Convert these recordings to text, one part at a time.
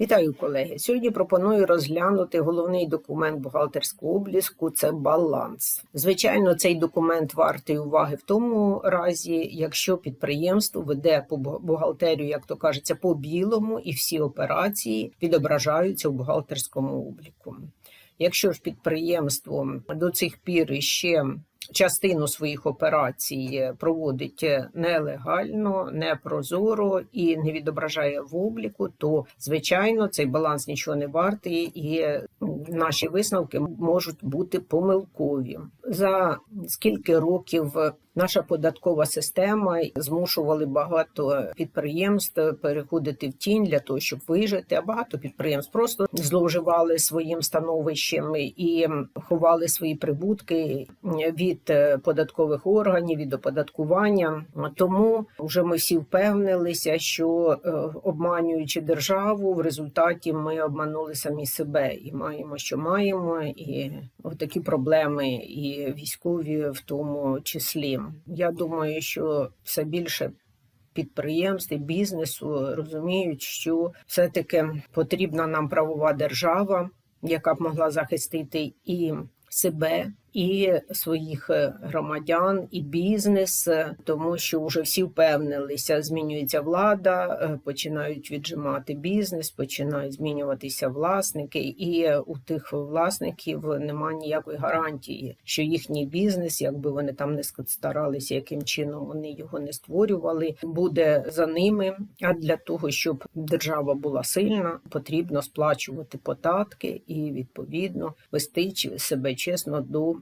Вітаю, колеги. Сьогодні пропоную розглянути головний документ бухгалтерського обліску це баланс. Звичайно, цей документ вартий уваги в тому разі, якщо підприємство веде по бу- бухгалтерію, як то кажеться, по білому, і всі операції відображаються у бухгалтерському обліку. Якщо ж підприємство до цих пір ще частину своїх операцій проводить нелегально, непрозоро і не відображає в обліку, то звичайно цей баланс нічого не вартий, і наші висновки можуть бути помилкові. За скільки років наша податкова система змушували багато підприємств переходити в тінь для того, щоб вижити. А багато підприємств просто зловживали своїм становищем і ховали свої прибутки від податкових органів, від оподаткування. Тому вже ми всі впевнилися, що е, обманюючи державу, в результаті ми обманули самі себе і маємо, що маємо, і такі проблеми, і військові в тому числі. Я думаю, що все більше підприємств і бізнесу розуміють, що все-таки потрібна нам правова держава, яка б могла захистити і себе. І своїх е, громадян, і бізнес, е, тому що вже всі впевнилися, змінюється влада, е, починають віджимати бізнес, починають змінюватися власники, і у тих власників немає ніякої гарантії, що їхній бізнес, якби вони там не старалися, яким чином вони його не створювали, буде за ними. А для того, щоб держава була сильна, потрібно сплачувати податки і відповідно вести себе чесно до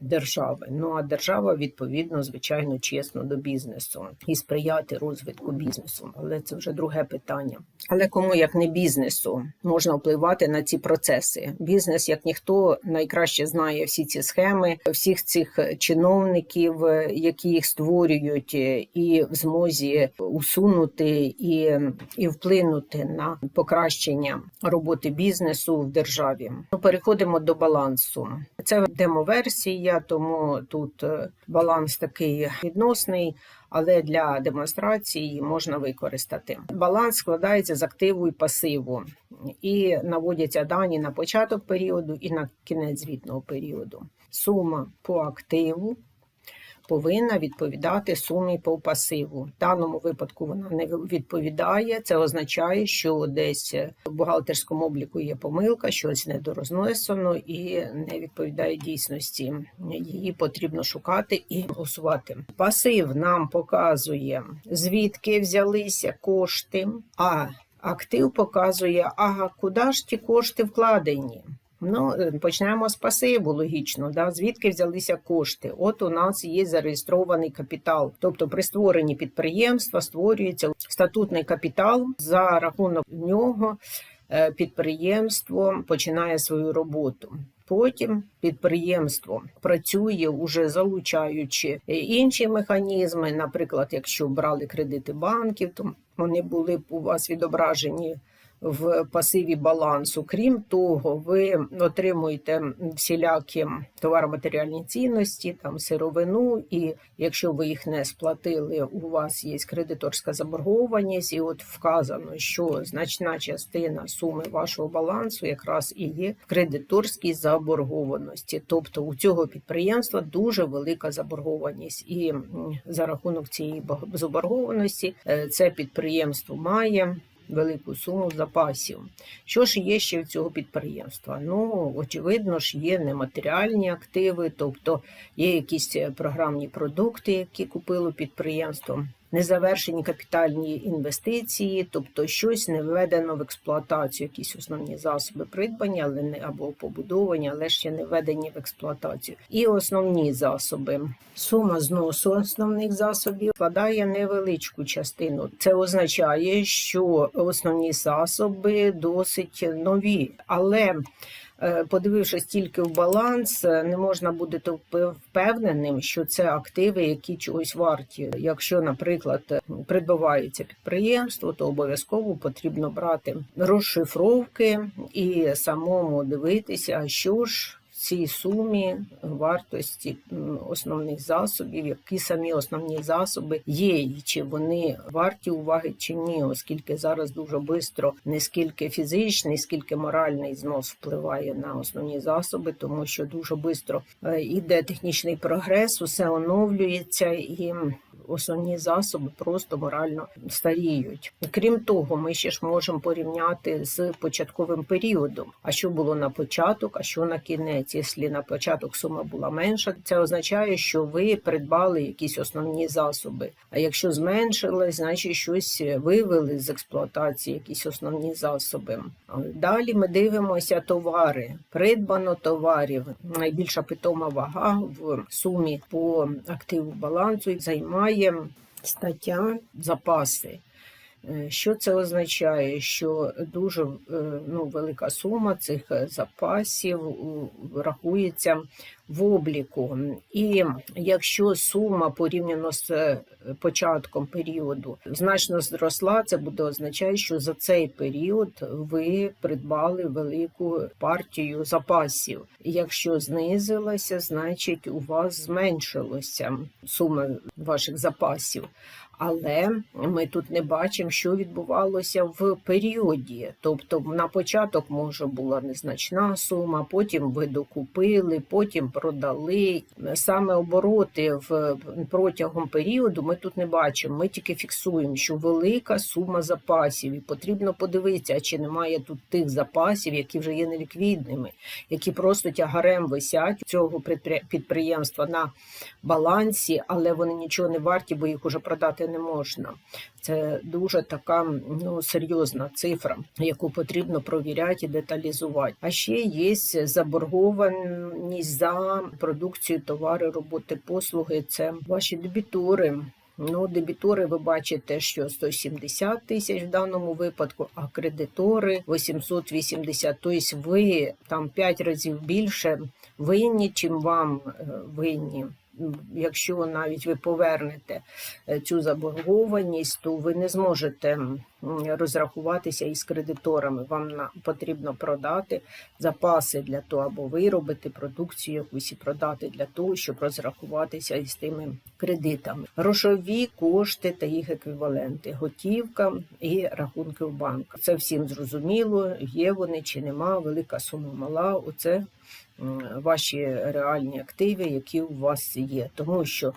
держави. Ну а держава відповідно, звичайно, чесно до бізнесу і сприяти розвитку бізнесу. Але це вже друге питання. Але кому як не бізнесу можна впливати на ці процеси? Бізнес, як ніхто, найкраще знає всі ці схеми, всіх цих чиновників, які їх створюють, і в змозі усунути і, і вплинути на покращення роботи бізнесу в державі. Ну, переходимо до балансу. Це демоверсія, тому тут е, баланс такий відносний, але для демонстрації можна використати. Баланс складається з активу і пасиву, і наводяться дані на початок періоду і на кінець звітного періоду. Сума по активу повинна відповідати сумі по пасиву. В даному випадку вона не відповідає. Це означає, що десь в бухгалтерському обліку є помилка, щось недорознесено і не відповідає дійсності. Її потрібно шукати і усувати. Пасив нам показує, звідки взялися кошти, а актив показує, ага, куди ж ті кошти вкладені. Ну, е, почнемо з пасиву, логічно. Да? Звідки взялися кошти? От у нас є зареєстрований капітал. Тобто при створенні підприємства створюється статутний капітал, за рахунок нього е, підприємство починає свою роботу. Потім підприємство працює уже залучаючи е, інші механізми. Наприклад, якщо брали кредити банків, то вони були у вас відображені в пасиві балансу. Крім того, ви отримуєте всілякі товароматеріальні цінності, там сировину, і якщо ви їх не сплатили, у вас є кредиторська заборгованість, і от вказано, що значна частина суми вашого балансу якраз і є в кредиторській заборгованості. Тобто у цього підприємства дуже велика заборгованість, і за рахунок цієї заборгованості е, це підприємство має велику суму запасів. Що ж є ще в цього підприємства? Ну, очевидно ж, є нематеріальні активи, тобто є якісь е, програмні продукти, які купило підприємство. Незавершені капітальні інвестиції, тобто щось не введено в експлуатацію, якісь основні засоби придбані, але не або побудовані, але ще не введені в експлуатацію. І основні засоби. Сума зносу основних засобів складає невеличку частину. Це означає, що основні засоби досить нові, але Подивившись тільки в баланс, е, не можна бути впевненим, що це активи, які чогось варті. Якщо, наприклад, е, придбавається підприємство, то обов'язково потрібно брати розшифровки і самому дивитися, що ж цій сумі вартості основних засобів, які самі основні засоби є, і чи вони варті уваги чи ні, оскільки зараз дуже швидко не скільки фізичний, скільки моральний знос впливає на основні засоби, тому що дуже швидко йде технічний прогрес, усе оновлюється і. Основні засоби просто морально старіють. Крім того, ми ще ж можемо порівняти з початковим періодом. А що було на початок, а що на кінець? Якщо на початок сума була менша, це означає, що ви придбали якісь основні засоби. А якщо зменшилось, значить щось вивели з експлуатації, якісь основні засоби. Далі ми дивимося товари. Придбано товарів. Найбільша питома вага в сумі по активу балансу займає стаття запаси. Е, Що це означає? Що дуже е, ну, велика сума цих запасів рахується в обліку. І якщо сума порівняно з е, початком періоду значно зросла, це буде означати, що за цей період ви придбали велику партію запасів. Якщо знизилася, значить у вас зменшилося сума ваших запасів. Але ми тут не бачимо, що відбувалося в періоді. Тобто на початок може була незначна сума, потім ви докупили, потім продали. Саме обороти в протягом періоду ми тут не бачимо. Ми тільки фіксуємо, що велика сума запасів, і потрібно подивитися, чи немає тут тих запасів, які вже є неліквідними, які просто тягарем висять цього підприємства на балансі, але вони нічого не варті, бо їх уже продати не можна. Це дуже така ну, серйозна цифра, яку потрібно провіряти і деталізувати. А ще є заборгованість за продукцію, товари, роботи, послуги. Це ваші дебітори. Ну, дебітори, ви бачите, що 170 тисяч в даному випадку, а кредитори 880. Тобто ви там 5 разів більше винні, чим вам е, винні. Якщо навіть ви повернете е, цю заборгованість, то ви не зможете розрахуватися із кредиторами. Вам потрібно продати запаси для того, або виробити продукцію якусь і продати для того, щоб розрахуватися із тими кредитами. Грошові кошти та їх еквіваленти, готівка і рахунки в банках. Це всім зрозуміло, є вони чи нема, велика сума мала. Оце ваші реальні активи, які у вас є, тому що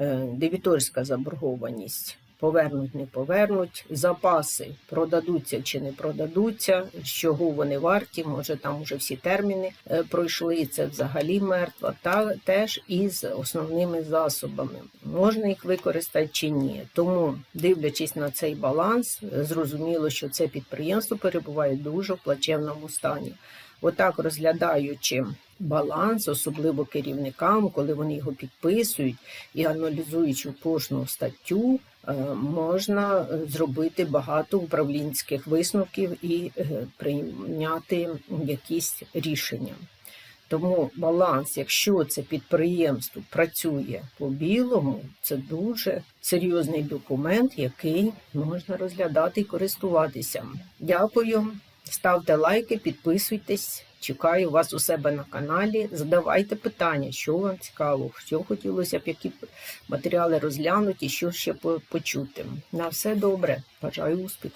е, дебіторська заборгованість. Повернуть, не повернуть, запаси продадуться чи не продадуться, з чого вони варті, може там уже всі терміни е, пройшли, і це взагалі мертво, та теж із основними засобами. Можна їх використати чи ні. Тому, дивлячись на цей баланс, зрозуміло, що це підприємство перебуває дуже в плачевному стані. Отак розглядаючи баланс, особливо керівникам, коли вони його підписують і аналізуючи кожну статтю, можна е, зробити багато управлінських висновків і е, прийняти якісь рішення. Тому баланс, якщо це підприємство працює по білому, це дуже серйозний документ, який можна розглядати і користуватися. Дякую. Ставте лайки, підписуйтесь. Чекаю вас у себе на каналі. Задавайте питання, що вам цікаво, що хотілося б, які матеріали розглянути, що ще почути. На все добре. Бажаю успіху.